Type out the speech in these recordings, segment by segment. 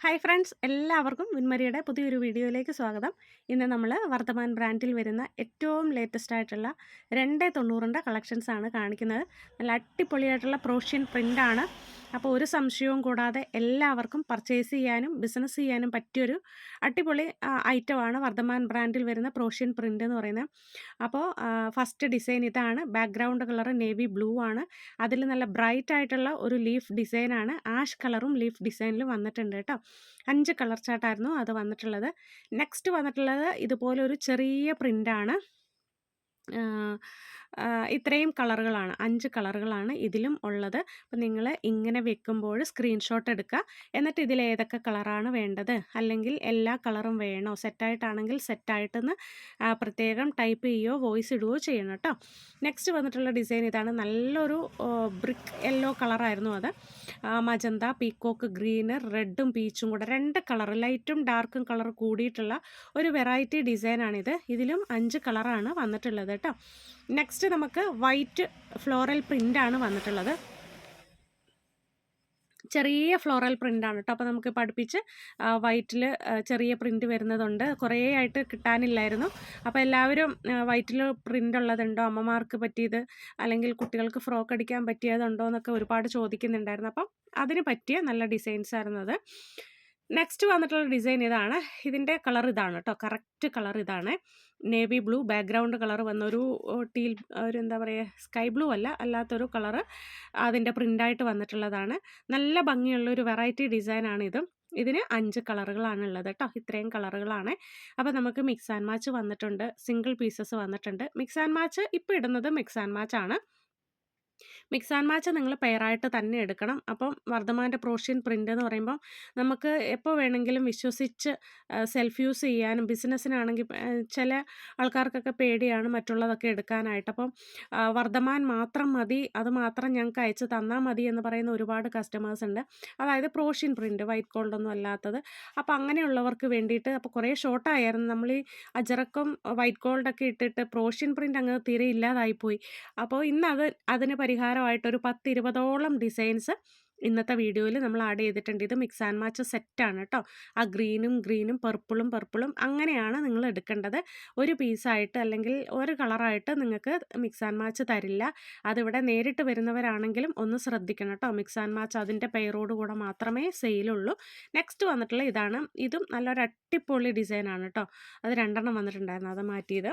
Hi friends എല്ലാവർക്കും വിൻമരിയുടെ പുതിയൊരു വീഡിയോയിലേക്ക് സ്വാഗതം. ഇന്ന് നമ്മൾ വർദ്ധമാൻ ബ്രാൻഡിൽ വരുന്ന ഏറ്റവും ലേറ്റസ്റ്റ് ആയിട്ടുള്ള രണ്ട് തൊണ്ണൂറിന്റെ കളക്ഷൻസാണ് കാണിക്കുന്നത്. നല്ല അടിപൊളിയായിട്ടുള്ള പ്രോഷ്യൻ പ്രിന്റാണ് അപ്പോൾ ഒരു സംശയവും കൂടാതെ എല്ലാവർക്കും പർച്ചേസ് ചെയ്യാനും ബിസിനസ് ചെയ്യാനും പറ്റിയൊരു അടിപൊളി ഐറ്റമാണ് വർദ്ധമാൻ ബ്രാൻഡിൽ വരുന്ന പ്രോഷ്യൻ പ്രിന്റ് എന്ന് പറയുന്നത്. അപ്പോൾ ഫസ്റ്റ് ഡിസൈൻ ഇതാണ്. ബാക്ക്ഗ്രൗണ്ട് കളർ നേവി ബ്ലൂ ആണ്. അതിൽ നല്ല ബ്രൈറ്റ് ആയിട്ടുള്ള ഒരു ലീഫ് ഡിസൈനാണ് ആഷ് കളറും ലീഫ് ഡിസൈനിലും വന്നിട്ടുണ്ട് കേട്ടോ. അഞ്ച് കളർ ചാർട്ടായിരുന്നു അത് വന്നിട്ടുള്ളത്. നെക്സ്റ്റ് വന്നിട്ടുള്ളത് ഇതുപോലെ ഒരു ചെറിയ പ്രിന്റാണ് ഇത്രയും കളറുകളാണ്. അഞ്ച് കളറുകളാണ് ഇതിലും ഉള്ളത്. അപ്പം നിങ്ങൾ ഇങ്ങനെ വെക്കുമ്പോൾ സ്ക്രീൻഷോട്ട് എടുക്കുക. എന്നിട്ട് ഇതിൽ ഏതൊക്കെ കളറാണ് വേണ്ടത്? അല്ലെങ്കിൽ എല്ലാ കളറും വേണോ? സെറ്റായിട്ടാണെങ്കിൽ സെറ്റായിട്ടെന്ന് പ്രത്യേകം ടൈപ്പ് ചെയ്യുകയോ വോയിസ് ഇടുകയോ ചെയ്യണം കേട്ടോ. നെക്സ്റ്റ് വന്നിട്ടുള്ള ഡിസൈൻ ഇതാണ്. നല്ലൊരു ബ്രിക്ക് യെല്ലോ കളറായിരുന്നു അത്. മജന്ത പീക്കോക്ക് ഗ്രീന് റെഡും പീച്ചും കൂടെ രണ്ട് കളർ ലൈറ്റും ഡാർക്കും കളർ കൂടിയിട്ടുള്ള ഒരു വെറൈറ്റി ഡിസൈനാണിത്. ഇതിലും അഞ്ച് കളറാണ് വന്നിട്ടുള്ളത് കേട്ടോ. നെക്സ്റ്റ് നമുക്ക് വൈറ്റ് ഫ്ലോറൽ ആണ് വന്നിട്ടുള്ളത്. ചെറിയ ഫ്ലോറൽ പ്രിന്റാണ് കേട്ടോ. അപ്പോൾ നമുക്ക് പഠിപ്പിച്ച് വൈറ്റിൽ ചെറിയ പ്രിന്റ് വരുന്നതുണ്ട്. കുറേ ആയിട്ട് കിട്ടാനില്ലായിരുന്നു. അപ്പോൾ എല്ലാവരും വൈറ്റിൽ പ്രിന്റ് ഉള്ളതുണ്ടോ? അമ്മമാർക്ക് പറ്റിയത്? അല്ലെങ്കിൽ കുട്ടികൾക്ക് ഫ്രോക്ക് അടിക്കാൻ പറ്റിയതുണ്ടോ? എന്നൊക്കെ ഒരുപാട് ചോദിക്കുന്നുണ്ടായിരുന്നു. അപ്പം അതിന് പറ്റിയ നല്ല ഡിസൈൻസ് ആയിരുന്നത് നെക്സ്റ്റ് വന്നിട്ടുള്ള ഡിസൈൻ ഇതാണ്. ഇതിന്റെ കളർ ഇതാണ് കേട്ടോ കറക്റ്റ് കളർ ഇതാണ്. നേവി ബ്ലൂ ബാക്ക്ഗ്രൗണ്ട് കളർ വന്നൊരു ടീൽ ഒരു എന്താ പറയുക സ്കൈ ബ്ലൂ അല്ല അല്ലാത്തൊരു കളർ അതിന്റെ പ്രിന്റായിട്ട് വന്നിട്ടുള്ളതാണ്. നല്ല ഭംഗിയുള്ള ഒരു വെറൈറ്റി ഇതും. ഇതിന് അഞ്ച് കളറുകളാണ് ഉള്ളത് കേട്ടോ ഇത്രയും കളറുകളാണ് അപ്പോൾ നമുക്ക് മിക്സ് ആൻഡ് മാച്ച് വന്നിട്ടുണ്ട്. സിംഗിൾ പീസസ് വന്നിട്ടുണ്ട്. മിക്സ് ആൻഡ് മാച്ച് ഇപ്പോൾ ഇടുന്നത് മിക്സ് ആൻഡ് മാച്ച് ആണ്. മിക്സ് ആൻഡ് മാച്ച് നിങ്ങൾ പെയറായിട്ട് തന്നെ എടുക്കണം. അപ്പം വർദ്ധമാന്റെ പ്രോഷ്യൻ പ്രിന്റ് എന്ന് പറയുമ്പം നമുക്ക് എപ്പോൾ വേണമെങ്കിലും വിശ്വസിച്ച് സെൽഫ് യൂസ് ചെയ്യാനും ബിസിനസ്സിനാണെങ്കിൽ ചില ആൾക്കാർക്കൊക്കെ പേടിയാണ് മറ്റുള്ളതൊക്കെ എടുക്കാനായിട്ട്. അപ്പം വർദ്ധമാൻ മാത്രം മതി അത് മാത്രം ഞങ്ങൾക്ക് അയച്ച് തന്നാൽ മതി എന്ന് പറയുന്ന ഒരുപാട് കസ്റ്റമേഴ്സ് ഉണ്ട്. അതായത് പ്രോഷ്യൻ പ്രിന്റ് വൈറ്റ് ഗോൾഡൊന്നും അല്ലാത്തത്. അപ്പോൾ അങ്ങനെയുള്ളവർക്ക് വേണ്ടിയിട്ട് അപ്പോൾ കുറേ ഷോർട്ടായിരുന്നു നമ്മൾ ഈ അജറക്കും വൈറ്റ് ഗോൾഡൊക്കെ ഇട്ടിട്ട് പ്രോഷ്യൻ പ്രിന്റ് അങ്ങ് തീരെ ഇല്ലാതായിപ്പോയി. അപ്പോൾ ഇന്ന് അത് അതിന് പരിഹാരമായിട്ട് ഒരു പത്ത് ഇരുപതോളം ഡിസൈൻസ് ഇന്നത്തെ വീഡിയോയിൽ നമ്മൾ ആഡ് ചെയ്തിട്ടുണ്ട്. ഇത് മിക്സ് ആൻഡ് മാച്ച് സെറ്റാണ് കേട്ടോ. ആ ഗ്രീനും ഗ്രീനും പർപ്പിളും പർപ്പിളും അങ്ങനെയാണ് നിങ്ങൾ എടുക്കേണ്ടത്. ഒരു പീസായിട്ട് അല്ലെങ്കിൽ ഒരു കളറായിട്ട് നിങ്ങൾക്ക് മിക്സ് ആൻഡ് മാച്ച് തരില്ല. അതിവിടെ നേരിട്ട് വരുന്നവരാണെങ്കിലും ഒന്ന് ശ്രദ്ധിക്കണം കേട്ടോ. മിക്സ് ആൻഡ് മാച്ച് അതിന്റെ പെയറോട് കൂടെ മാത്രമേ സെയിലുള്ളൂ. നെക്സ്റ്റ് വന്നിട്ടുള്ള ഇതാണ്. ഇതും നല്ലൊരു അട്ടിപ്പൊളി ഡിസൈനാണ് കേട്ടോ. അത് രണ്ടെണ്ണം വന്നിട്ടുണ്ടായിരുന്നു. അത് മാറ്റിയത്.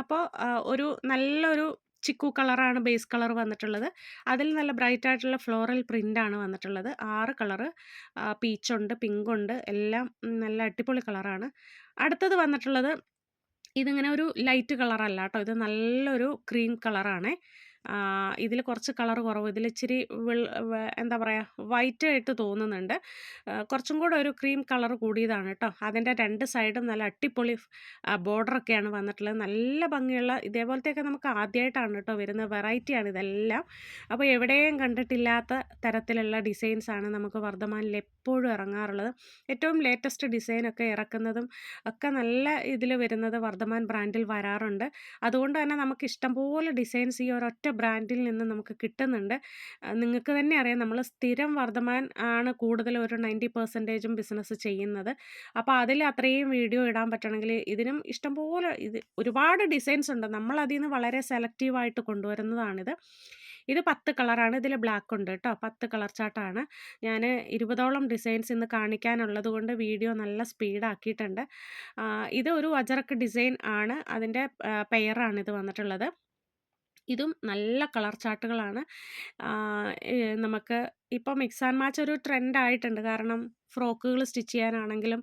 അപ്പോൾ ഒരു നല്ലൊരു ചിക്കു കളറാണ് ബേസ് കളർ വന്നിട്ടുള്ളത്. അതിൽ നല്ല ബ്രൈറ്റ് ആയിട്ടുള്ള ഫ്ലോറൽ പ്രിന്റാണ് വന്നിട്ടുള്ളത്. ആറ് കളറ് പീച്ചുണ്ട് പിങ്കുണ്ട് എല്ലാം നല്ല അടിപൊളി കളറാണ്. അടുത്തത് വന്നിട്ടുള്ളത് ഇതിങ്ങനെ ഒരു ലൈറ്റ് കളറല്ല കേട്ടോ. ഇത് നല്ലൊരു ക്രീം കളറാണേ. ഇതിൽ കുറച്ച് കളർ കുറവ് ഇതിൽ ഇച്ചിരി എന്താ പറയുക വൈറ്റ് ആയിട്ട് തോന്നുന്നുണ്ട്. കുറച്ചും കൂടെ ഒരു ക്രീം കളർ കൂടിയതാണ് കേട്ടോ. അതിന്റെ രണ്ട് സൈഡും നല്ല അട്ടിപ്പൊളി ബോർഡറൊക്കെയാണ് വന്നിട്ടുള്ളത്. നല്ല ഭംഗിയുള്ള ഇതേപോലത്തെയൊക്കെ നമുക്ക് ആദ്യമായിട്ടാണ് കേട്ടോ വെറൈറ്റി വെറൈറ്റിയാണ് ഇതെല്ലാം. അപ്പോൾ എവിടെയും കണ്ടിട്ടില്ലാത്ത തരത്തിലുള്ള ഡിസൈൻസാണ് നമുക്ക് വർദ്ധമാനിൽ എപ്പോഴും ഇറങ്ങാറുള്ളത്. ഏറ്റവും ലേറ്റസ്റ്റ് ഡിസൈനൊക്കെ ഇറക്കുന്നതും ഒക്കെ നല്ല ഇതിൽ വരുന്നത് വർദ്ധമാൻ ബ്രാൻഡിൽ വരാറുണ്ട്. അതുകൊണ്ട് തന്നെ നമുക്ക് ഇഷ്ടംപോലെ ഡിസൈൻസ് ഈ ഒരൊറ്റ ബ്രാൻഡിൽ നിന്ന് നമുക്ക് കിട്ടുന്നുണ്ട്. നിങ്ങൾക്ക് തന്നെ അറിയാം നമ്മൾ സ്ഥിരം വർദ്ധമാൻ ആണ് കൂടുതൽ ഒരു നയന്റി പെർസെന്റേജും ബിസിനസ് ചെയ്യുന്നത്. അപ്പോൾ അതിൽ അത്രയും വീഡിയോ ഇടാൻ പറ്റണമെങ്കിൽ ഇതിനും ഇഷ്ടംപോലെ ഇത് ഒരുപാട് ഡിസൈൻസ് ഉണ്ട്. നമ്മൾ അതിൽ നിന്ന് വളരെ സെലക്റ്റീവായിട്ട് കൊണ്ടുവരുന്നതാണിത്. ഇത് പത്ത് കളറാണ്. ഇതിൽ ബ്ലാക്ക് ഉണ്ട് കേട്ടോ. പത്ത് കളർ ചാർട്ടാണ്. ഞാൻ ഇരുപതോളം ഡിസൈൻസ് ഇന്ന് കാണിക്കാനുള്ളത് കൊണ്ട് വീഡിയോ നല്ല സ്പീഡാക്കിയിട്ടുണ്ട് ഇത് ഒരു അജറക്ക് ഡിസൈൻ ആണ്. അതിന്റെ പെയറാണ് ഇത് വന്നിട്ടുള്ളത്. ഇതും നല്ല കളർ ചാർട്ടുകളാണ്. നമുക്ക് ഇപ്പോൾ മിക്സ് ആൻഡ് മാച്ച് ഒരു ട്രെൻഡ് ആയിട്ടുണ്ട്. കാരണം ഫ്രോക്കുകൾ സ്റ്റിച്ച് ചെയ്യാനാണെങ്കിലും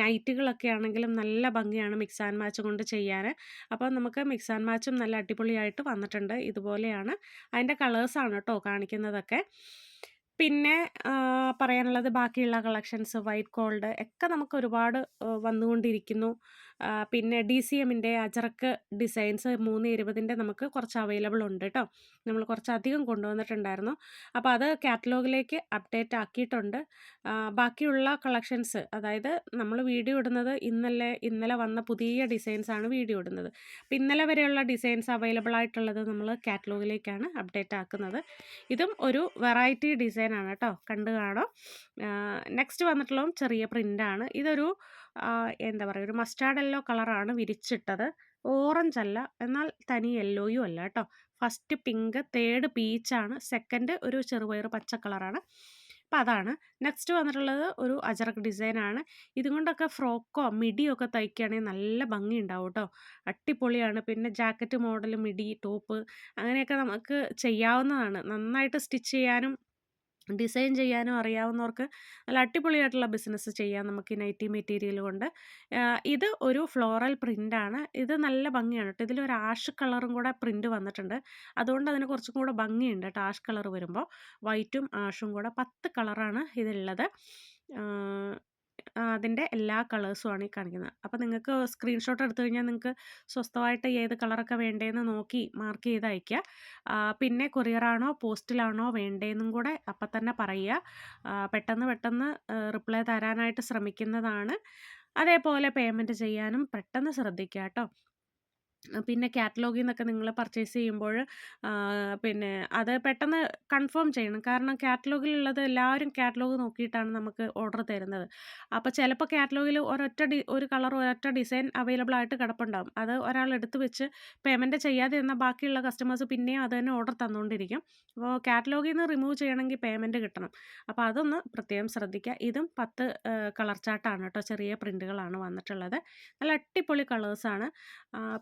നൈറ്റുകളൊക്കെ ആണെങ്കിലും നല്ല ഭംഗിയാണ് മിക്സ് ആൻഡ് മാച്ച് കൊണ്ട് ചെയ്യാൻ. അപ്പോൾ നമുക്ക് മിക്സ് ആൻഡ് മാച്ചും നല്ല അടിപൊളിയായിട്ട് വന്നിട്ടുണ്ട്. ഇതുപോലെയാണ്. അതിന്റെ കളേഴ്സാണ് കേട്ടോ കാണിക്കുന്നതൊക്കെ. പിന്നെ പറയാനുള്ളത് ബാക്കിയുള്ള കളക്ഷൻസ് വൈറ്റ് ഗോൾഡ് ഒക്കെ നമുക്ക് ഒരുപാട് വന്നുകൊണ്ടിരിക്കുന്നു. പിന്നെ ഡി സി എമ്മിന്റെ അജറക്ക് ഡിസൈൻസ് മൂന്ന് ഇരുപതിന്റെ നമുക്ക് കുറച്ച് അവൈലബിൾ ഉണ്ട് കേട്ടോ നമ്മൾ കുറച്ചധികം കൊണ്ടുവന്നിട്ടുണ്ടായിരുന്നു. അപ്പോൾ അത് കാറ്റലോഗിലേക്ക് അപ്ഡേറ്റ് ആക്കിയിട്ടുണ്ട്. ബാക്കിയുള്ള കളക്ഷൻസ് അതായത് നമ്മൾ വീഡിയോ ഇടുന്നത് ഇന്നലെ ഇന്നലെ വന്ന പുതിയ ഡിസൈൻസ് ആണ് വീഡിയോ ഇടുന്നത്. അപ്പോൾ ഇന്നലെ വരെയുള്ള ഡിസൈൻസ് അവൈലബിൾ ആയിട്ടുള്ളത് നമ്മൾ കാറ്റലോഗിലേക്കാണ് അപ്ഡേറ്റ് ആക്കുന്നത്. ഇതും ഒരു വെറൈറ്റി ഡിസൈനാണ് കേട്ടോ കണ്ടു കാണോ? നെക്സ്റ്റ് വന്നിട്ടുള്ളതും ചെറിയ പ്രിന്റാണ് ഇതൊരു എന്താ പറയുക ഒരു മസ്റ്റാർഡ് യെല്ലോ കളറാണ് വിരിച്ചിട്ടത്. ഓറഞ്ച് അല്ല എന്നാൽ തനി യെല്ലോയും അല്ല കേട്ടോ. ഫസ്റ്റ് പിങ്ക് തേർഡ് പീച്ചാണ് സെക്കൻഡ് ഒരു ചെറുപയർ പച്ച കളറാണ് അപ്പോൾ അതാണ്. നെക്സ്റ്റ് വന്നിട്ടുള്ളത് ഒരു അജറക് ഡിസൈനാണ് ഇതും കൊണ്ടൊക്കെ ഫ്രോക്കോ മിഡിയോ ഒക്കെ തയ്ക്കുകയാണെങ്കിൽ നല്ല ഭംഗി ഉണ്ടാവും കേട്ടോ. അടിപൊളിയാണ്. പിന്നെ ജാക്കറ്റ് മോഡൽ മിഡി ടോപ്പ് അങ്ങനെയൊക്കെ നമുക്ക് ചെയ്യാവുന്നതാണ്. നന്നായിട്ട് സ്റ്റിച്ച് ചെയ്യാനും ഡിസൈൻ ചെയ്യാനും അറിയാവുന്നവർക്ക് നല്ല അടിപൊളിയായിട്ടുള്ള ബിസിനസ് ചെയ്യാം നമുക്ക് ഈ നൈറ്റി മെറ്റീരിയൽ കൊണ്ട്. ഇത് ഒരു ഫ്ലോറൽ പ്രിന്റാണ് ഇത് നല്ല ഭംഗിയാണ് കേട്ടോ. ഇതിലൊരു ആഷ് കളറും കൂടെ പ്രിന്റ് വന്നിട്ടുണ്ട്. അതുകൊണ്ട് അതിന് കുറച്ചും കൂടെ ഭംഗിയുണ്ട് കേട്ടോ ആഷ് കളർ വരുമ്പോൾ. വൈറ്റും ആഷും കൂടെ പത്ത് കളറാണ് ഇതിലുള്ളത്. അതിന്റെ എല്ലാ കളേഴ്സുമാണ് ഈ കാണിക്കുന്നത്. അപ്പോൾ നിങ്ങൾക്ക് സ്ക്രീൻഷോട്ട് എടുത്തു കഴിഞ്ഞാൽ നിങ്ങൾക്ക് സ്വസ്ഥമായിട്ട് ഏത് കളറൊക്കെ വേണ്ടതെന്ന് നോക്കി മാർക്ക് ചെയ്ത് അയയ്ക്കുക. പിന്നെ കൊറിയറാണോ പോസ്റ്റിലാണോ വേണ്ടതെന്നും കൂടെ അപ്പം തന്നെ പറയുക. പെട്ടെന്ന് പെട്ടെന്ന് റിപ്ലൈ തരാനായിട്ട് ശ്രമിക്കുന്നതാണ്. അതേപോലെ പേയ്മെന്റ് ചെയ്യാനും പെട്ടെന്ന് ശ്രദ്ധിക്കുക കേട്ടോ. പിന്നെ കാറ്റലോഗിൽ നിന്നൊക്കെ നിങ്ങൾ പർച്ചേസ് ചെയ്യുമ്പോൾ പിന്നെ അത് പെട്ടെന്ന് കൺഫേം ചെയ്യണം. കാരണം കാറ്റലോഗിലുള്ളത് എല്ലാവരും കാറ്റലോഗ് നോക്കിയിട്ടാണ് നമുക്ക് ഓർഡർ തരുന്നത്. അപ്പോൾ ചിലപ്പോൾ കാറ്റലോഗിൽ ഒരൊറ്റ ഡി ഒരു കളർ ഒരൊറ്റ ഡിസൈൻ അവൈലബിൾ ആയിട്ട് കിടപ്പുണ്ടാകും അത് ഒരാൾ എടുത്ത് വെച്ച് പേയ്മെന്റ് ചെയ്യാതെ എന്നാൽ ബാക്കിയുള്ള കസ്റ്റമേഴ്സ് പിന്നെയും അത് തന്നെ ഓർഡർ തന്നുകൊണ്ടിരിക്കും അപ്പോൾ കാറ്റലോഗിൽ നിന്ന് റിമൂവ് ചെയ്യണമെങ്കിൽ പേയ്മെന്റ് കിട്ടണം. അപ്പോൾ അതൊന്ന് പ്രത്യേകം ശ്രദ്ധിക്കുക ഇതും പത്ത് കളർ ചാട്ടാണ് കേട്ടോ. ചെറിയ പ്രിന്റുകളാണ് വന്നിട്ടുള്ളത്. നല്ല അടിപൊളി കളേഴ്സാണ്.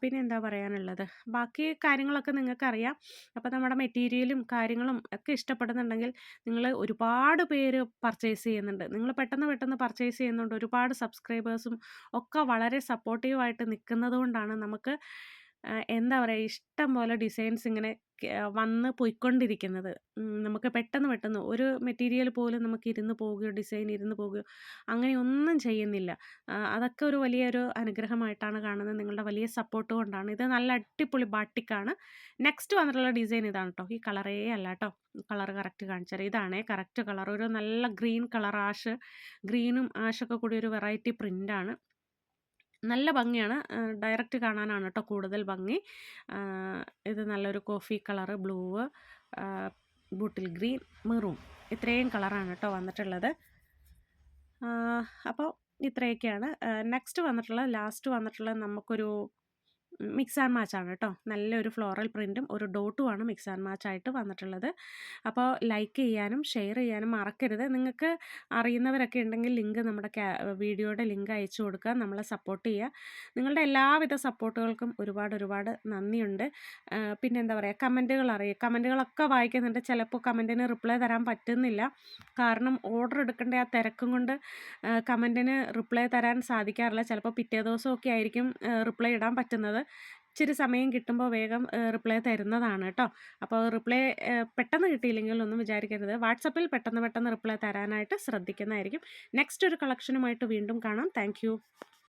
പിന്നെ എന്താ പറയാനുള്ളത്? ബാക്കി കാര്യങ്ങളൊക്കെ നിങ്ങൾക്കറിയാം. അപ്പോൾ നമ്മുടെ മെറ്റീരിയലും കാര്യങ്ങളും ഒക്കെ ഇഷ്ടപ്പെടുന്നുണ്ടെങ്കിൽ നിങ്ങൾ ഒരുപാട് പേര് പർച്ചേസ് ചെയ്യുന്നുണ്ട്. നിങ്ങൾ പെട്ടെന്ന് പെട്ടെന്ന് പർച്ചേസ് ചെയ്യുന്നുണ്ട്. ഒരുപാട് സബ്സ്ക്രൈബേഴ്സും ഒക്കെ വളരെ സപ്പോർട്ടീവായിട്ട് നിൽക്കുന്നത് കൊണ്ടാണ് നമുക്ക് എന്താ പറയുക ഇഷ്ടം പോലെ ഡിസൈൻസ് ഇങ്ങനെ വന്ന് പോയിക്കൊണ്ടിരിക്കുന്നത്. നമുക്ക് പെട്ടെന്ന് പെട്ടെന്ന് ഒരു മെറ്റീരിയൽ പോലും നമുക്ക് ഇരുന്ന് പോവുകയോ ഡിസൈൻ ഇരുന്ന് പോവുകയോ അങ്ങനെ ഒന്നും ചെയ്യുന്നില്ല. അതൊക്കെ ഒരു വലിയൊരു അനുഗ്രഹമായിട്ടാണ് കാണുന്നത്. നിങ്ങളുടെ വലിയ സപ്പോർട്ട് കൊണ്ടാണ്. ഇത് നല്ല അടിപൊളി ബാട്ടിക്കാണ് നെക്സ്റ്റ് വന്നിട്ടുള്ള ഡിസൈൻ ഇതാണ് കേട്ടോ ഈ കളറേ അല്ല കേട്ടോ കളർ കറക്റ്റ് കാണിച്ചാൽ ഇതാണേ കറക്റ്റ് കളർ ഒരു നല്ല ഗ്രീൻ കളർ ആഷ് ഗ്രീനും ആഷൊക്കെ കൂടി ഒരു വെറൈറ്റി പ്രിന്റാണ് നല്ല ഭംഗിയാണ്. ഡയറക്റ്റ് കാണാനാണ് കേട്ടോ കൂടുതൽ ഭംഗി. ഇത് നല്ലൊരു കോഫി കളറ് ബ്ലൂ ബൂട്ടിൽ ഗ്രീൻ മെറൂൺ ഇത്രയും കളറാണ് കേട്ടോ വന്നിട്ടുള്ളത്. അപ്പോൾ ഇത്രയൊക്കെയാണ്. നെക്സ്റ്റ് വന്നിട്ടുള്ള ലാസ്റ്റ് വന്നിട്ടുള്ള നമുക്കൊരു മിക്സ് ആൻഡ് മാച്ച് ആണ് കേട്ടോ. നല്ലൊരു ഫ്ലോറൽ പ്രിന്റും ഒരു ഡോട്ടുമാണ് മിക്സ് ആൻഡ് മാച്ച് ആയിട്ട് വന്നിട്ടുള്ളത്. അപ്പോൾ ലൈക്ക് ചെയ്യാനും ഷെയർ ചെയ്യാനും മറക്കരുത്. നിങ്ങൾക്ക് അറിയുന്നവരൊക്കെ ഉണ്ടെങ്കിൽ ലിങ്ക് നമ്മുടെ വീഡിയോയുടെ ലിങ്ക് അയച്ചു കൊടുക്കുക. നമ്മളെ സപ്പോർട്ട് ചെയ്യുക. നിങ്ങളുടെ എല്ലാവിധ സപ്പോർട്ടുകൾക്കും ഒരുപാട് ഒരുപാട് നന്ദിയുണ്ട്. പിന്നെ എന്താ പറയുക കമന്റുകൾ അറിയുക കമന്റുകളൊക്കെ വായിക്കുന്നുണ്ട്. ചിലപ്പോൾ കമന്റിന് റിപ്ലൈ തരാൻ പറ്റുന്നില്ല. കാരണം ഓർഡർ എടുക്കേണ്ട ആ തിരക്കും കൊണ്ട് കമന്റിന് റിപ്ലൈ തരാൻ സാധിക്കാറില്ല. ചിലപ്പോൾ പിറ്റേ ദിവസമൊക്കെ ആയിരിക്കും റിപ്ലൈ ഇടാൻ പറ്റുന്നത്. ഇച്ചിരി സമയം കിട്ടുമ്പോൾ വേഗം റിപ്ലൈ തരുന്നതാണ് കേട്ടോ അപ്പോൾ റിപ്ലൈ പെട്ടെന്ന് കിട്ടിയില്ലെങ്കിൽ ഒന്നും വിചാരിക്കരുത്. വാട്സപ്പിൽ പെട്ടെന്ന് പെട്ടെന്ന് റിപ്ലൈ തരാനായിട്ട് ശ്രദ്ധിക്കുന്നതായിരിക്കും. നെക്സ്റ്റ് ഒരു കളക്ഷനുമായിട്ട് വീണ്ടും കാണാം. താങ്ക്